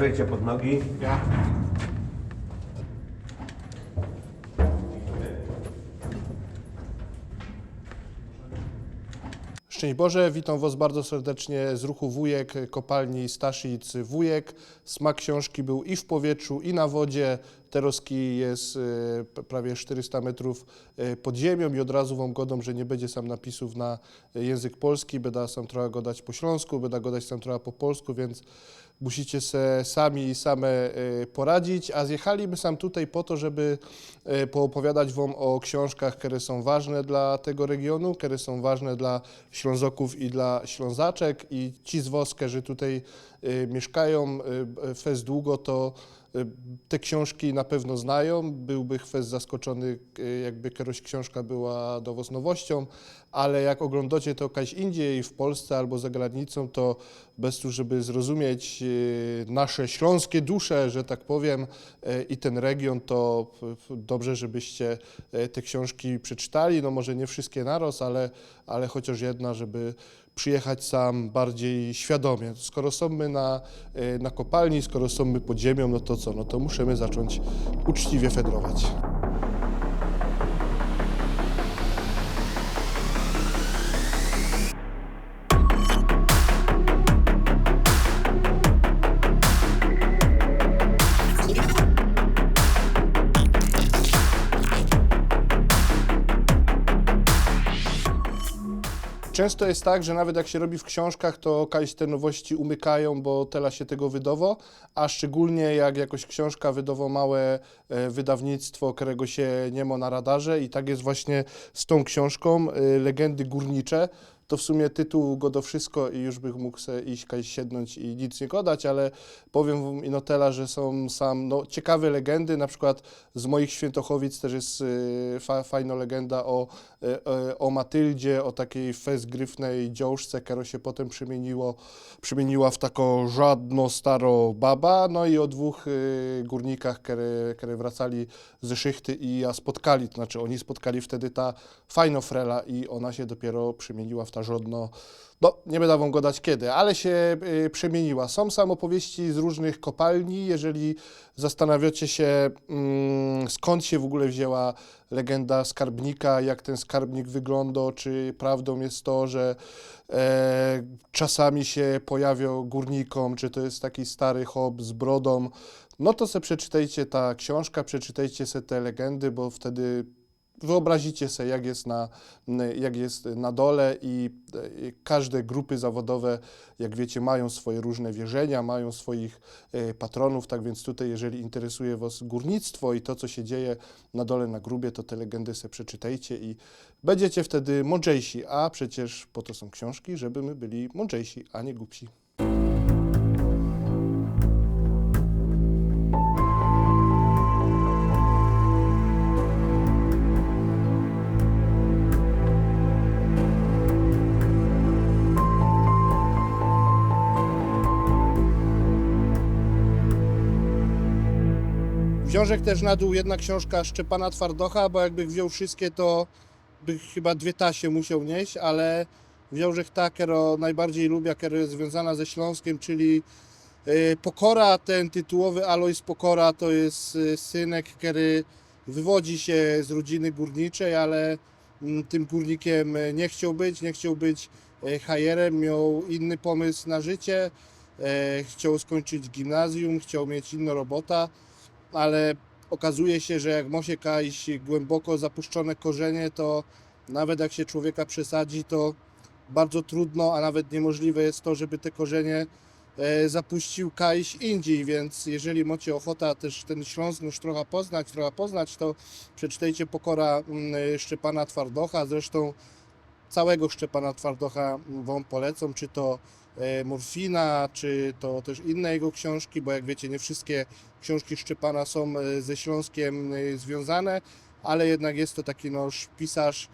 Uważajcie pod nogi. Ja. Szczęść Boże, witam Was bardzo serdecznie z ruchu Wujek, kopalni Staszic Wujek. Smak książki był i w powietrzu, i na wodzie. Teroski jest e, prawie 400 metrów e, pod ziemią i od razu Wam godam, że nie będzie sam napisów na e, język polski, będę sam trochę godać po śląsku, będę godać sam trochę po polsku, więc musicie se sami i same e, poradzić, a zjechaliśmy sam tutaj po to, żeby e, poopowiadać Wam o książkach, które są ważne dla tego regionu, które są ważne dla Ślązoków i dla Ślązaczek. I ci z Was, którzy tutaj mieszkają e, fez długo, to te książki na pewno znają. Byłby fez zaskoczony, jakby któraś książka była do nowością, ale jak oglądacie to jakaś indziej w Polsce albo za granicą, to bez tu, żeby zrozumieć nasze śląskie dusze, że tak powiem, i ten region, to dobrze, żebyście te książki przeczytali. No może nie wszystkie naraz, ale, ale chociaż jedna, żeby przyjechać sam bardziej świadomie. Skoro są my na, e, na kopalni, skoro są my pod ziemią, no to co? No to musimy zacząć uczciwie fedrować. Często jest tak, że nawet jak się robi w książkach, to jakieś te nowości umykają, bo tela się tego wydowo, a szczególnie jak jakoś książka wydowo małe e, wydawnictwo, którego się nie ma na radarze i tak jest właśnie z tą książką e, Legendy Górnicze. To w sumie tytuł go do wszystko i już bych mógł se iść siednąć i nic nie godać, ale powiem wam Inotela, że są sam no, ciekawe legendy, na przykład z moich Świętochowic też jest y, fa, fajna legenda o, y, o Matyldzie, o takiej fezgryfnej dziążce, która się potem przemieniło, przemieniła w taką żadno staro baba, no i o dwóch y, górnikach, które, wracali ze szychty i ja spotkali, to znaczy oni spotkali wtedy ta fajnofrela i ona się dopiero przemieniła w ta żodno, no nie będę wam gadać kiedy, ale się y, przemieniła. Są sam opowieści z różnych kopalni, jeżeli zastanawiacie się mm, skąd się w ogóle wzięła legenda skarbnika, jak ten skarbnik wygląda, czy prawdą jest to, że e, czasami się pojawią górnikom, czy to jest taki stary hop z brodą, no to se przeczytajcie ta książka, przeczytajcie se te legendy, bo wtedy wyobrazicie sobie, jak jest na, jak jest na dole i każde grupy zawodowe, jak wiecie, mają swoje różne wierzenia, mają swoich e, patronów, tak więc tutaj, jeżeli interesuje Was górnictwo i to, co się dzieje na dole na grubie, to te legendy sobie przeczytajcie i będziecie wtedy mądrzejsi, a przecież po to są książki, żeby my byli mądrzejsi, a nie głupsi. Książek też na dół jedna książka Szczepana Twardocha, bo jakby wziął wszystkie, to by chyba dwie tasie musiał nieść, ale wziął ta, którą najbardziej lubię, która jest związana ze Śląskiem, czyli y, Pokora, ten tytułowy Alois Pokora to jest y, synek, który wywodzi się z rodziny górniczej, ale mm, tym górnikiem y, nie chciał być, nie chciał być hajerem, miał inny pomysł na życie, e, chciał skończyć gimnazjum, chciał mieć inną robota, ale okazuje się, że jak się jakieś głęboko zapuszczone korzenie, to nawet jak się człowieka przesadzi, to bardzo trudno, a nawet niemożliwe jest to, żeby te korzenie e, zapuścił kajś indziej, więc jeżeli macie ochota też ten Śląsk już trochę poznać, trochę poznać, to przeczytajcie Pokora mm, Szczepana Twardocha, zresztą całego Szczepana Twardocha Wam polecam, czy to e, Morfina, czy to też inne jego książki, bo jak wiecie, nie wszystkie książki Szczepana są e, ze Śląskiem e, związane, ale jednak jest to taki no, pisarz,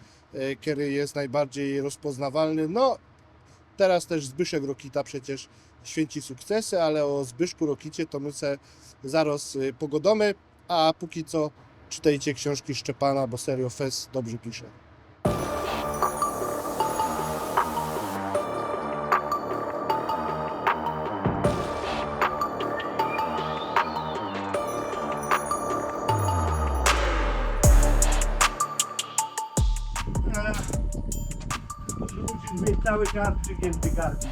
który jest najbardziej rozpoznawalny. No, teraz też Zbyszek Rokita przecież święci sukcesy, ale o Zbyszku Rokicie to my se zaraz pogodomy, a póki co czytajcie książki Szczepana, bo serio Fes dobrze pisze. Cały czas przygięty gardło.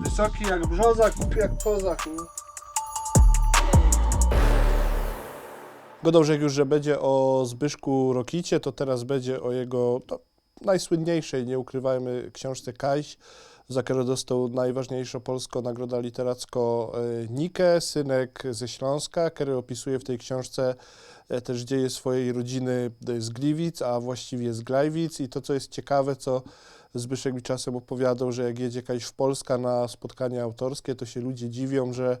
Wysoki jak brzoza, kupi jak kozak. no. Godążek już, że będzie o Zbyszku Rokicie, to teraz będzie o jego no, najsłynniejszej, nie ukrywajmy, książce Kajś, za którą dostał najważniejszą polską nagrodę literacką e, Nikę, synek ze Śląska, który opisuje w tej książce e, też dzieje swojej rodziny z Gliwic, a właściwie z Glajwic i to, co jest ciekawe, co Zbyszek mi czasem opowiadał, że jak jedzie Kajś w Polska na spotkania autorskie, to się ludzie dziwią, że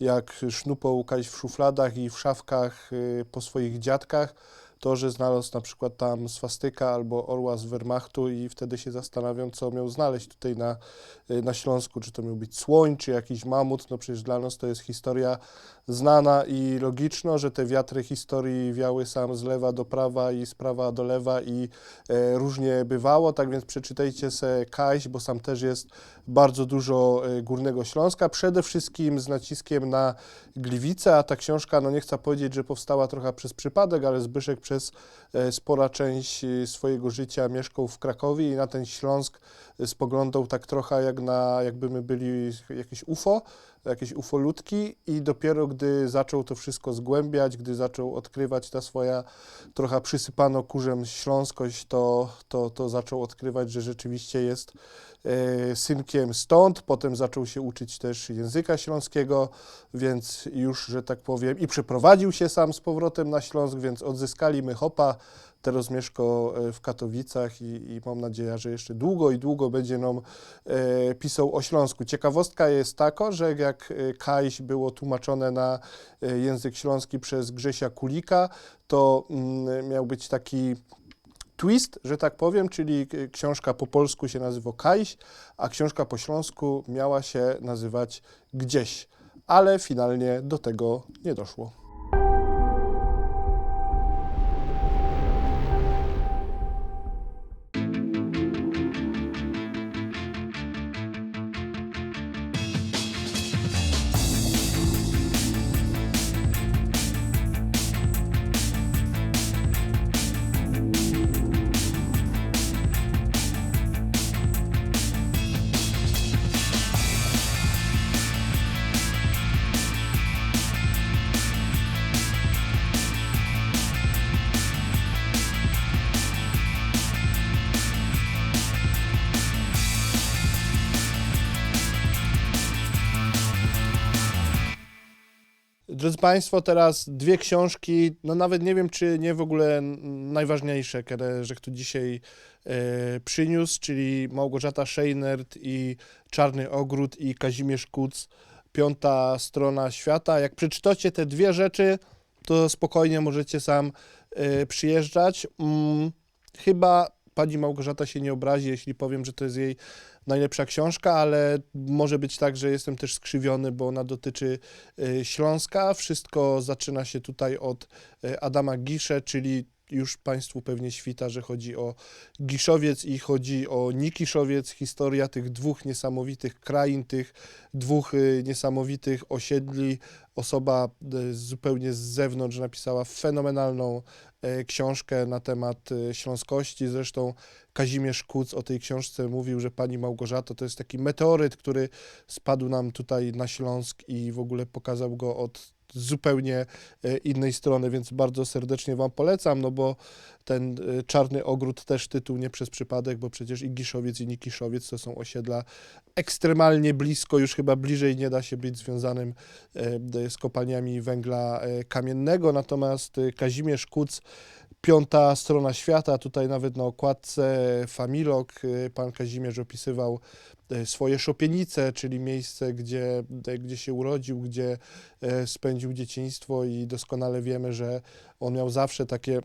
jak sznupał Kajś w szufladach i w szafkach y, po swoich dziadkach, to, że znalazł na przykład tam swastyka albo orła z Wehrmachtu i wtedy się zastanawiam, co miał znaleźć tutaj na, y, na Śląsku, czy to miał być słoń, czy jakiś mamut, no przecież dla nas to jest historia znana i logiczna, że te wiatry historii wiały sam z lewa do prawa i z prawa do lewa i e, różnie bywało, tak więc przeczytajcie se Kaś, bo sam też jest bardzo dużo e, Górnego Śląska, przede wszystkim z naciskiem na Gliwice, a ta książka, no nie chcę powiedzieć, że powstała trochę przez przypadek, ale Zbyszek przez e, spora część e, swojego życia mieszkał w Krakowie i na ten Śląsk e, spoglądał tak trochę jak na, jakby my byli jakieś UFO, jakieś ufolutki i dopiero gdy zaczął to wszystko zgłębiać, gdy zaczął odkrywać ta swoja trochę przysypano kurzem śląskość, to, to, to zaczął odkrywać, że rzeczywiście jest e, synkiem stąd. Potem zaczął się uczyć też języka śląskiego, więc już, że tak powiem, i przeprowadził się sam z powrotem na Śląsk, więc odzyskali my hopa. Teraz mieszka e, w Katowicach i, i mam nadzieję, że jeszcze długo i długo będzie nam e, pisał o Śląsku. Ciekawostka jest taka, że jak e, Kajś było tłumaczone na e, język śląski przez Grzesia Kulika, to mm, miał być taki twist, że tak powiem, czyli książka po polsku się nazywa Kajś, a książka po śląsku miała się nazywać Gdzieś, ale finalnie do tego nie doszło. Państwo, teraz dwie książki, no nawet nie wiem, czy nie w ogóle najważniejsze, które, tu dzisiaj e, przyniósł, czyli Małgorzata Szejnert i Czarny Ogród i Kazimierz Kuc, Piąta Strona Świata. Jak przeczytacie te dwie rzeczy, to spokojnie możecie sam e, przyjeżdżać. Mm, chyba pani Małgorzata się nie obrazi, jeśli powiem, że to jest jej najlepsza książka, ale może być tak, że jestem też skrzywiony, bo ona dotyczy y, Śląska. Wszystko zaczyna się tutaj od y, Adama Gisze, czyli już Państwu pewnie świta, że chodzi o Giszowiec i chodzi o Nikiszowiec. Historia tych dwóch niesamowitych krain, tych dwóch y, niesamowitych osiedli. Osoba y, zupełnie z zewnątrz napisała fenomenalną y, książkę na temat y, śląskości. Zresztą Kazimierz Kuc o tej książce mówił, że pani Małgorzato to jest taki meteoryt, który spadł nam tutaj na Śląsk i w ogóle pokazał go od zupełnie e, innej strony, więc bardzo serdecznie Wam polecam, no bo ten e, Czarny Ogród też tytuł nie przez przypadek, bo przecież i Giszowiec i Nikiszowiec to są osiedla ekstremalnie blisko, już chyba bliżej nie da się być związanym e, z kopalniami węgla kamiennego, natomiast Kazimierz Kuc Piąta strona świata, tutaj nawet na okładce Familok pan Kazimierz opisywał swoje szopienice, czyli miejsce, gdzie, de- gdzie się urodził, gdzie e, spędził dzieciństwo i doskonale wiemy, że on miał zawsze takie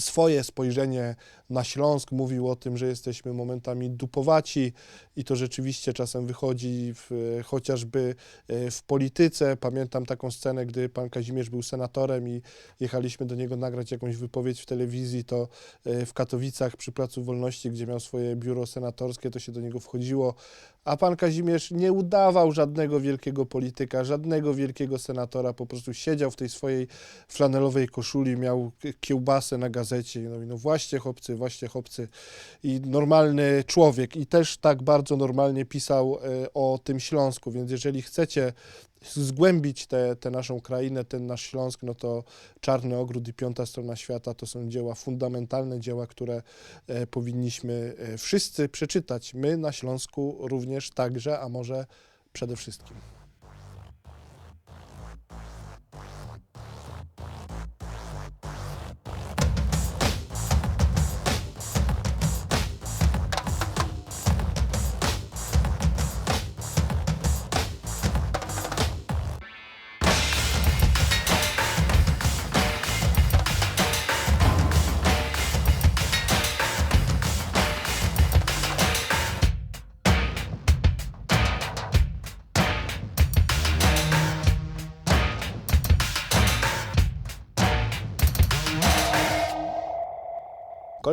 swoje spojrzenie na Śląsk, mówił o tym, że jesteśmy momentami dupowaci i to rzeczywiście czasem wychodzi w, e, chociażby e, w polityce. Pamiętam taką scenę, gdy pan Kazimierz był senatorem i jechaliśmy do niego nagrać jakąś wypowiedź w telewizji, to e, w Katowicach przy Placu Wolności, gdzie miał swoje biuro senatorskie, to się do niego wchodziło, a pan Kazimierz nie udawał żadnego wielkiego polityka, żadnego wielkiego senatora, po prostu siedział w tej swojej flanelowej koszuli, miał kiełbasę na gazecie. No, i no właśnie chłopcy, właśnie chłopcy i normalny człowiek i też tak bardzo normalnie pisał e, o tym Śląsku, więc jeżeli chcecie zgłębić tę naszą krainę, ten nasz Śląsk, no to Czarny Ogród i Piąta Strona Świata to są dzieła fundamentalne, dzieła, które e, powinniśmy e, wszyscy przeczytać. My na Śląsku również także, a może przede wszystkim.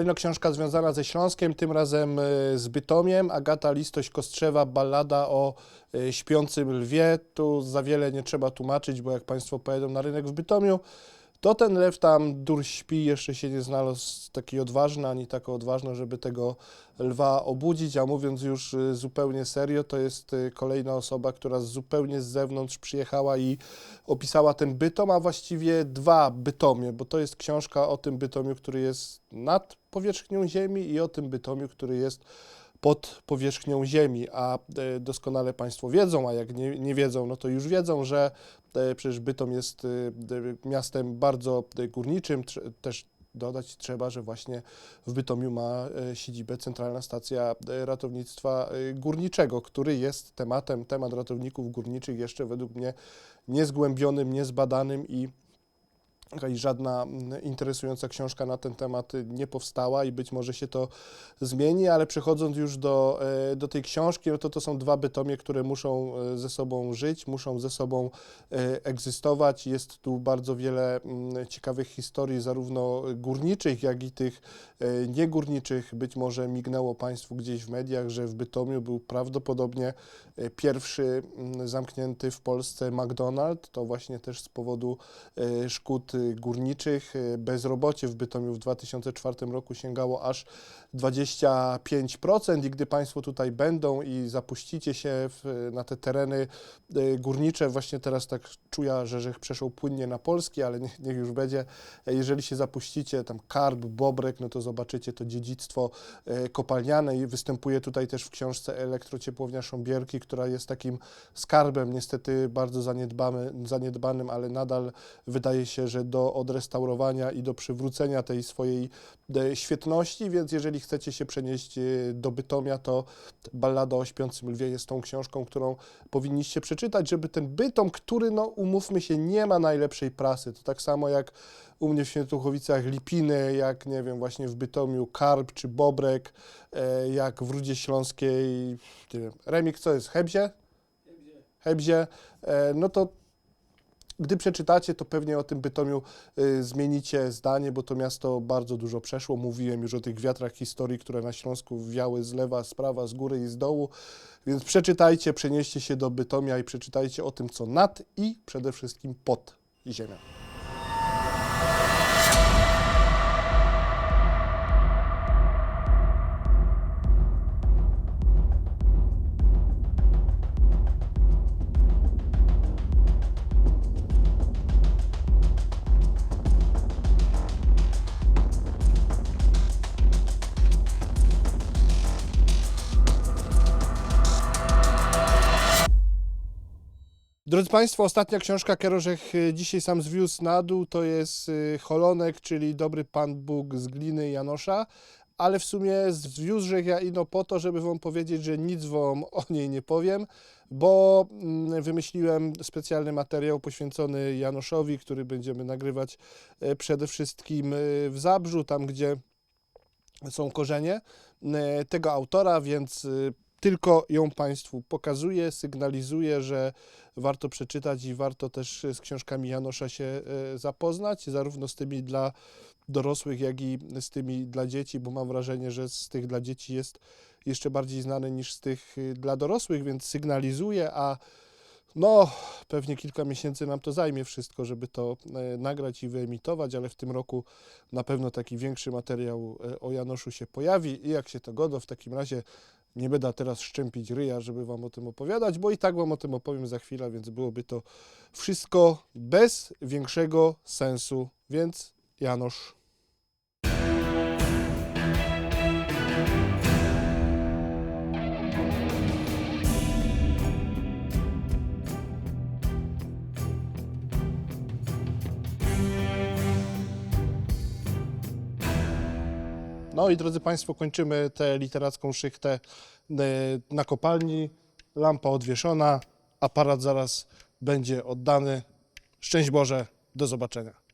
Kolejna książka związana ze Śląskiem, tym razem e, z Bytomiem. Agata Listoś-Kostrzewa, ballada o e, śpiącym lwie. Tu za wiele nie trzeba tłumaczyć, bo jak Państwo pojedą na rynek w Bytomiu, to ten lew tam dur śpi, jeszcze się nie znalazł taki odważny, ani taka odważna, żeby tego lwa obudzić. A mówiąc już e, zupełnie serio, to jest kolejna osoba, która zupełnie z zewnątrz przyjechała i opisała ten bytom, a właściwie dwa bytomie, bo to jest książka o tym bytomiu, który jest nad powierzchnią ziemi i o tym bytomiu, który jest pod powierzchnią ziemi, a e, doskonale Państwo wiedzą, a jak nie, nie wiedzą, no to już wiedzą, że e, przecież Bytom jest e, miastem bardzo górniczym, też dodać trzeba, że właśnie w Bytomiu ma siedzibę Centralna Stacja Ratownictwa Górniczego, który jest tematem, temat ratowników górniczych jeszcze według mnie niezgłębionym, niezbadanym i i żadna mm, interesująca książka na ten temat y, nie powstała i być może się to zmieni, ale przechodząc już do, e, do tej książki, no to to są dwa bytomie, które muszą e, ze sobą żyć, muszą ze sobą e, egzystować. Jest tu bardzo wiele mm, ciekawych historii, zarówno górniczych, jak i tych niegórniczych. Być może mignęło Państwu gdzieś w mediach, że w Bytomiu był prawdopodobnie pierwszy mm, zamknięty w Polsce McDonald's. To właśnie też z powodu szkód górniczych. E, Bezrobocie w Bytomiu w 2004 roku sięgało aż 25% i gdy Państwo tutaj będą i zapuścicie się w, na te tereny e, górnicze, właśnie teraz tak czuję, że Rzech przeszł płynnie na polski, ale niech, niech już będzie. E, Jeżeli się zapuścicie, tam karb, bobrek, no to zobaczycie to dziedzictwo e, kopalniane i występuje tutaj też w książce Elektrociepłownia Sząbierki, która jest takim skarbem, niestety bardzo zaniedbanym, ale nadal wydaje się, że do odrestaurowania i do przywrócenia tej swojej świetności, więc jeżeli chcecie się przenieść e, do Bytomia, to Ballada o śpiącym lwie jest tą książką, którą powinniście przeczytać, żeby ten Bytom, który, no umówmy się, nie ma najlepszej prasy, to tak samo jak u mnie w Świętochowicach Lipiny, jak nie wiem, właśnie w Bytomiu Karp czy Bobrek, e, jak w Rudzie Śląskiej, nie wiem, Remik, co jest, Hebzie? Hebzie, e, no to gdy przeczytacie, to pewnie o tym Bytomiu y, zmienicie zdanie, bo to miasto bardzo dużo przeszło. Mówiłem już o tych wiatrach historii, które na Śląsku wiały z lewa, z prawa, z góry i z dołu. Więc przeczytajcie, przenieście się do Bytomia i przeczytajcie o tym, co nad i przede wszystkim pod ziemią. Drodzy Państwo, ostatnia książka Kerożech y, dzisiaj sam zwiózł na dół, to jest y, Holonek, czyli Dobry Pan Bóg z gliny Janosza, ale w sumie zwiózł ja ino po to, żeby Wam powiedzieć, że nic Wam o niej nie powiem, bo mm, wymyśliłem specjalny materiał poświęcony Janoszowi, który będziemy nagrywać e, przede wszystkim w Zabrzu, tam gdzie są korzenie tego autora, więc tylko ją Państwu pokazuję, sygnalizuję, że warto przeczytać i warto też z książkami Janosza się e, zapoznać, zarówno z tymi dla dorosłych, jak i z tymi dla dzieci, bo mam wrażenie, że z tych dla dzieci jest jeszcze bardziej znany niż z tych y, dla dorosłych, więc sygnalizuję, a No, pewnie kilka miesięcy nam to zajmie wszystko, żeby to e, nagrać i wyemitować, ale w tym roku na pewno taki większy materiał e, o Janoszu się pojawi. I jak się to godo, w takim razie nie będę teraz szczępić ryja, żeby Wam o tym opowiadać, bo i tak Wam o tym opowiem za chwilę, więc byłoby to wszystko bez większego sensu, więc Janosz. No i drodzy Państwo, kończymy tę literacką szychtę e, na kopalni. Lampa odwieszona, aparat zaraz będzie oddany. Szczęść Boże, do zobaczenia.